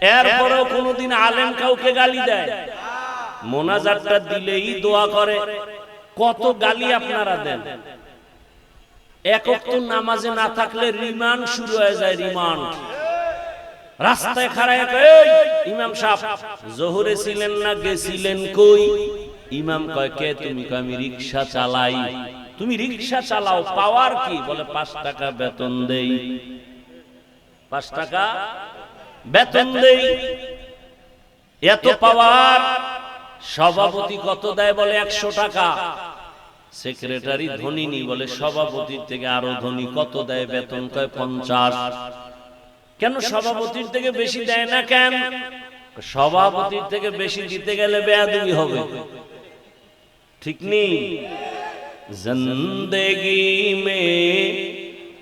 এরপরেও কোনোদিন আলেম কাউকে গালি দেয়। মোনাজারটা দিলেই দোয়া করে। কত গালি আপনারা দেন। একক তো নামাজে না থাকলে রিমান্ড শুরু হয়ে যায় রিমান্ড। রাস্তায় খাড়ায় ইমাম সাহেব, জোহরে ছিলেন না, গেছিলেন কই? ইমাম কয়, কে তুমি? আমি রিক্সা চালাই। তুমি রিক্সা চালাও, পাওয়ার কি? বলে, পাঁচ টাকা বেতন দেই। পাঁচ টাকা বেতন দেই। এত পাওয়ার সভাপতি কত দেয় বলে একশো টাকা? সেক্রেটারি ধনী নি বলে সভাপতির থেকে আরও ধনী কত দেয় বেতন কয় পঞ্চাশ? কেন সভাপতির থেকে বেশি দেয় না কেন? সভাপতির থেকে বেশি দিতে গেলে বেয়াদুবি হবে। ঠিক নেই। জিন্দগি মে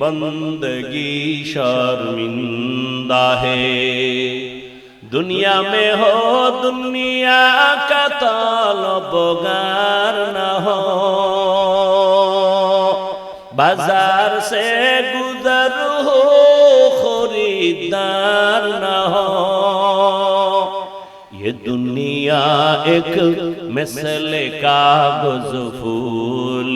বন্দগি শর্মিন্দা হে, দুনিয়া মে হো দুনিয়া কতল বগার না হো। বাজার সে গুজর হো খরিদার না হো। ये दुनिया एक मिसल का गुज फूल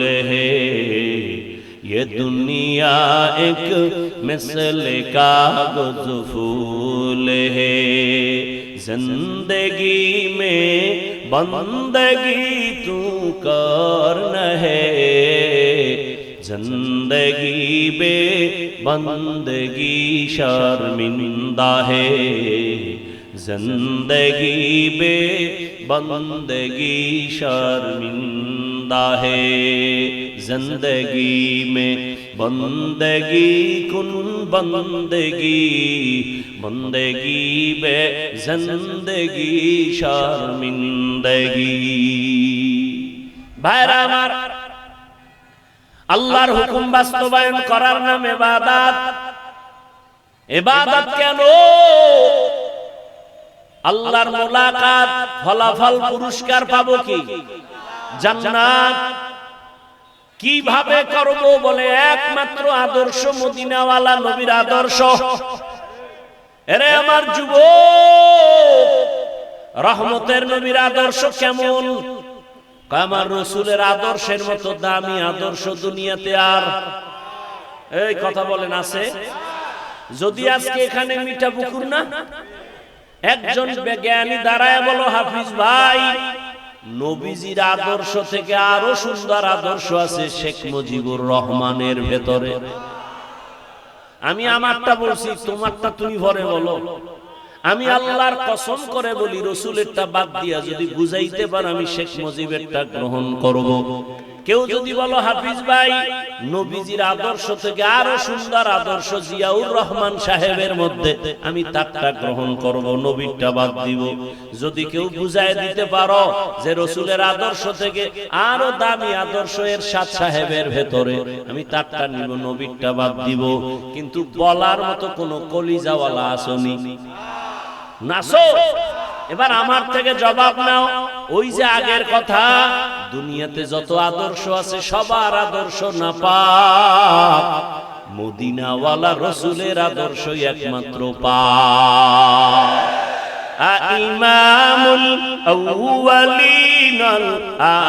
یہ دنیا ایک مثل کا گزفول ہے۔ زندگی میں بندگی تو کارن ہے۔ زندگی بے بندگی شرمندہ ہے۔ زندگی بے بندگی شرمندہ ہے۔ زندگی میں بندگی کن بندگی بندگی بے زندگی شرمندگی بھائر আমার আল্লাহর হুকুম বাস্তবায়ন করার নাম এবাদাত এবাদাত কেন আল্লাহর মোলাকাত ফলাফল পুরস্কার পাবো কি জান্নাত কীভাবে করব বলে একমাত্র আদর্শ মদিনাওয়ালা নবীর আদর্শ? এরে আমার যুব রহমতের নবীর আদর্শ কেমন? আমার রসুলের আদর্শের মতো দামি আদর্শ দুনিয়াতে আর এই কথা বলেন আছে? যদি আজকে এখানে মিঠা পুকুর না? একজন জ্ঞানী দাঁড়ায় বলো, হাফিজ ভাই নবীজির আদর্শ থেকে আরও সুন্দর আদর্শ আছে শেখ মুজিবুর রহমানের ভেতরে আমি আমারটা বলছি, তোমারটা তুমি ভরে বলো আমি আল্লাহর কসম করে বলি, রসুলেরটা বাদ দিয়া যদি বুঝাইতে পার, আমি শেখ মুজিবেরটা গ্রহণ করব। কেউ যদি বলো, হাফিজ ভাই, নবীজির আদর্শ থেকে আরও সুন্দর আদর্শ জিয়াউর রহমান সাহেবের মধ্যে আমি তারটা গ্রহণ করব, নবীরটা বাদ দিব। যদি কেউ বুঝাই দিতে পারো যে রসুলের আদর্শ থেকে আরও দামি আদর্শ এর সাত সাহেবের ভেতরে, আমি তারটা নিব, নবীরটা বাদ দিব। কিন্তু বলার মতো কোনো কলিজাওয়ালা আসনি। নাসো, এবার আমার থেকে জবাব নাও। ওই যে আগের কথা দুনিয়াতে যত আদর্শ আছে, সবার আদর্শ না পা মদিনাওয়ালা রসুলের আদর্শই একমাত্র পা ইমামুল আউয়ালিন আল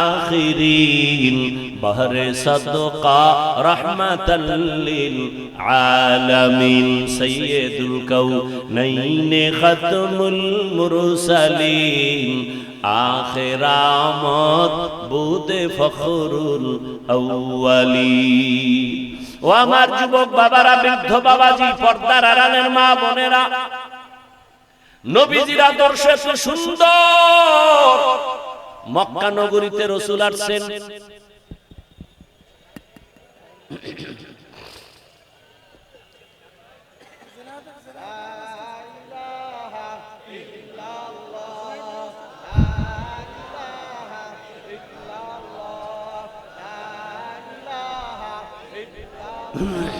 আখিরিন, বহরে সদকা রহমাতাল লিল আলামিন। সাইয়্যিদুল কাউনাইন খাতমুল মুরসালিন। আখিরামত বুদে ফখরুল আউয়ালি। ও আমার যুবক বাবারা, বৃদ্ধ বাবাজি, পর্দার আড়ালের মা বোনেরা, নবীজির আদর্শ সুন্দর। মক্কা নগরীতে রসুল আসছেন। No.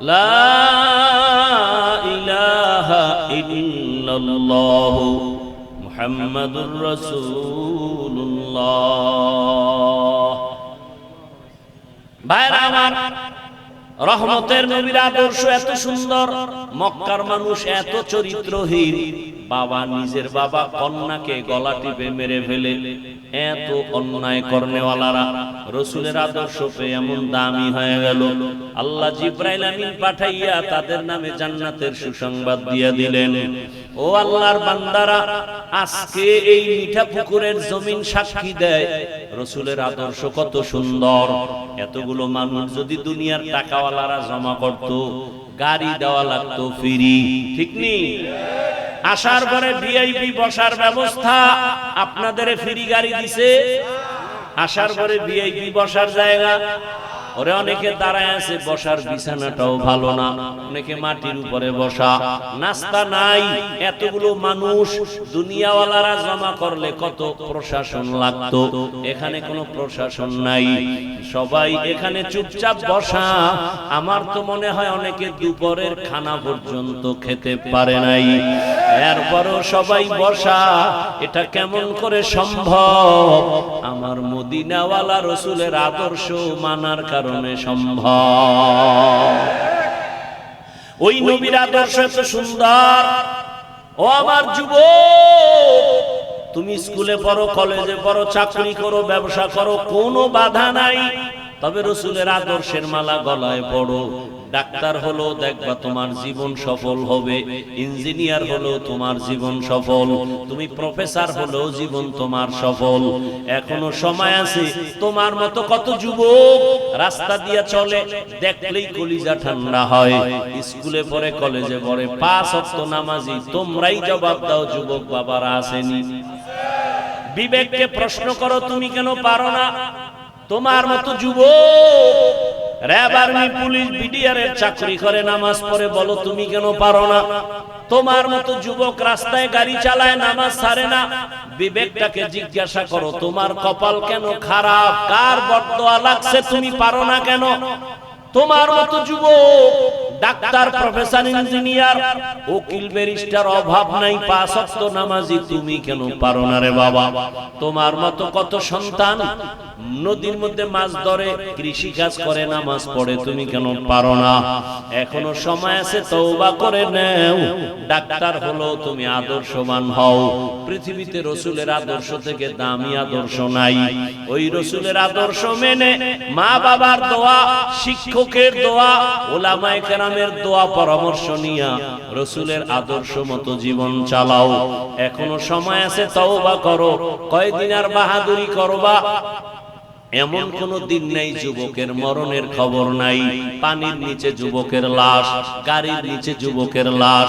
لا إله إلا الله محمد رسول الله ভাইরা আমার রহমতের নবীর আদর্শ এত সুন্দর, মক্কার মানুষ এত চরিত্রহীন। বাবা নিজের বাবা কন্যাকে গলা টিপে মেরে ফেলে। এত অন্যায় করনেওয়ালারা রসুলের আদর্শ পেয়ে এমন দামি হয়ে গেল। আল্লাহ জিব্রাইল আমিন পাঠাইয়া তাদের নামে জান্নাতের সুসংবাদ দিয়া দিলেন। ও আল্লাহর বান্দারা, আজকে এই মিঠা পুকুরের জমিন সাক্ষী দেয়। রসুলের আদর্শ কত সুন্দর। এতগুলো মানুষ যদি দুনিয়ার টাকাওয়ালারা জমা করত, গাড়ি দেওয়া লাগতো ফিরি, ঠিক নেই আসার পরে ভিআইপি বসার ব্যবস্থা, আপনাদের ফিরি গাড়ি দিছে? আসার পরে ভিআইপি বসার জায়গা ওরে অনেকে দাঁড়ায় আছে, বসার বিছানাটাও ভালো না। অনেকে মাটির উপরে বসা। নাস্তা নাই, এতগুলো মানুষ, দুনিয়াওয়ালারা জমা করলে কত প্রশাসন লাগতো। এখানে কোনো প্রশাসন নাই। সবাই এখানে চুপচাপ বসা। আমার তো মনে হয় অনেকে দুপুরের খানা পর্যন্ত খেতে পারে নাই। এরপরও সবাই বসা। এটা কেমন করে সম্ভব? আমার মদিনাওয়ালা রসুলের আদর্শ মানার কারণে সম্ভব। ওই নবীর আদর্শ এত সুন্দর। ও আমার যুব তুমি স্কুলে পড়ো, কলেজে পড়ো, চাকরি করো, ব্যবসা করো, কোনো বাধা নাই। তবে রসুলের আদর্শের মালা গলায় পড়ো। ডাক্তার হলো, দেখবা তোমার জীবন সফল হবে, ইঞ্জিনিয়ার হলো, তোমার জীবন সফল, তুমি প্রফেসর হলো জীবন তোমার সফল। এখনও সময় আছে, তোমার মতো কত যুবক রাস্তা দিয়ে চলে, দেখলেই কলিজা ঠান্ডা হয়। স্কুলে পড়ে, কলেজে পড়ে, পাঁচ অক্ত নামাজি, তোমরাই জবাব দাও, যুবক বাবারা আসেনি। বিবেককে প্রশ্ন করো, তুমি কেন পারো না? তোমার মতো যুবক র্যাব আর্মি পুলিশ বিডিআর চাকরি করে, নামাজ পড়ে। বলো, তুমি কেন পারো না? তোমার মতো যুবক রাস্তায় গাড়ি চালায়, নামাজ সারে না। বিবেকটাকে জিজ্ঞাসা করো, তোমার কপাল কেন খারাপ? কার বটদোয়া লাগছে? তুমি পারো না কেন? তোমার মতো যুবক ডাক্তার, প্রফেসর, ইঞ্জিনিয়ার, উকিল, ব্যারিস্টার, অভাব নাই পাঁচ ওয়াক্ত নামাজি, তুমি কেন পারো না রে বাবা? তোমার মতো কত সন্তান নদীর মধ্যে মাছ ধরে কৃষি কাজ করে, নামাজ পড়ে, তুমি কেন পারো না? এখনও সময় আছে, তওবা করে নেও। ডাক্তার হলো তুমি আদর্শবান হও। পৃথিবীতে রসুলের আদর্শ থেকে দামি আদর্শ নাই। ওই রসুলের আদর্শ মেনে মা বাবার দোয়া, শিক্ষকের দোয়া, ওলামায়ে কেরামের দোয়া পরামর্শ নিয়া রসুলের আদর্শ মতো জীবন চালাও। এখনও সময় আছে, তওবা করো। কয়দিন আর বাহাদুরি করবা? এমন কোন দিন নাই, যুবকের মরণের খবর নাই। পানির নিচে যুবকের লাশ, গাড়ির নিচে যুবকের লাশ।